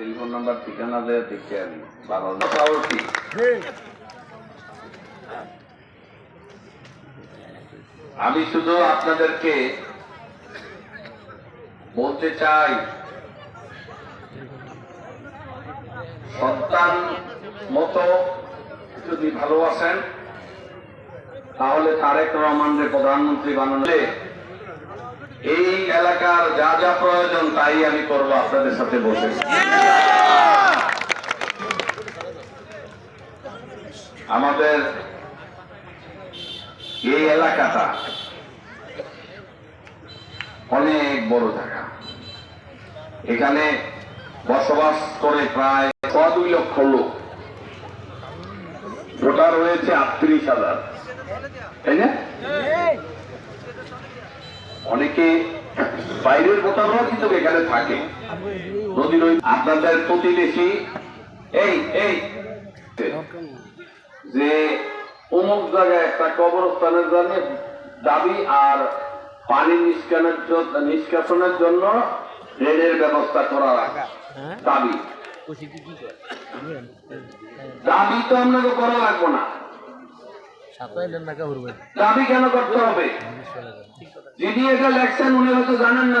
Telephone number, ঠিকানা দেয় দেখে আমি সাহসী আমি শুধু আপনাদেরকে বলতে চাই, সন্তান মতো যদি ভালোবাসেন, তাহলে তারেক রহমানকে প্রধানমন্ত্রী বানালে এই এলাকার যা যা প্রয়োজন তাই আমি করব আপনাদের সাথে বসে। আমাদের এই এলাকাটা অনেক বড় জায়গা। এখানে বসবাস করে প্রায় ছ দুই লক্ষ লোক। ভোটার হয়েছে আটত্রিশ হাজার। তাই না? অনেকে বাইরের ভোটাররাও কিন্তু এখানে থাকে। আপনাদের প্রতিবেশী, এই এই। যে অমুক জায়গায় একটা কবরস্থানের জন্য দাবি আর পানি নিষ্কানের নিষ্কাশনের জন্য ড্রেনের ব্যবস্থা করা দাবি। দাবি তো আপনাকে করা লাগবে না। দাবি কেন করতে হবে? যিনি এটা লেখছেন উনি হয়তো জানেন না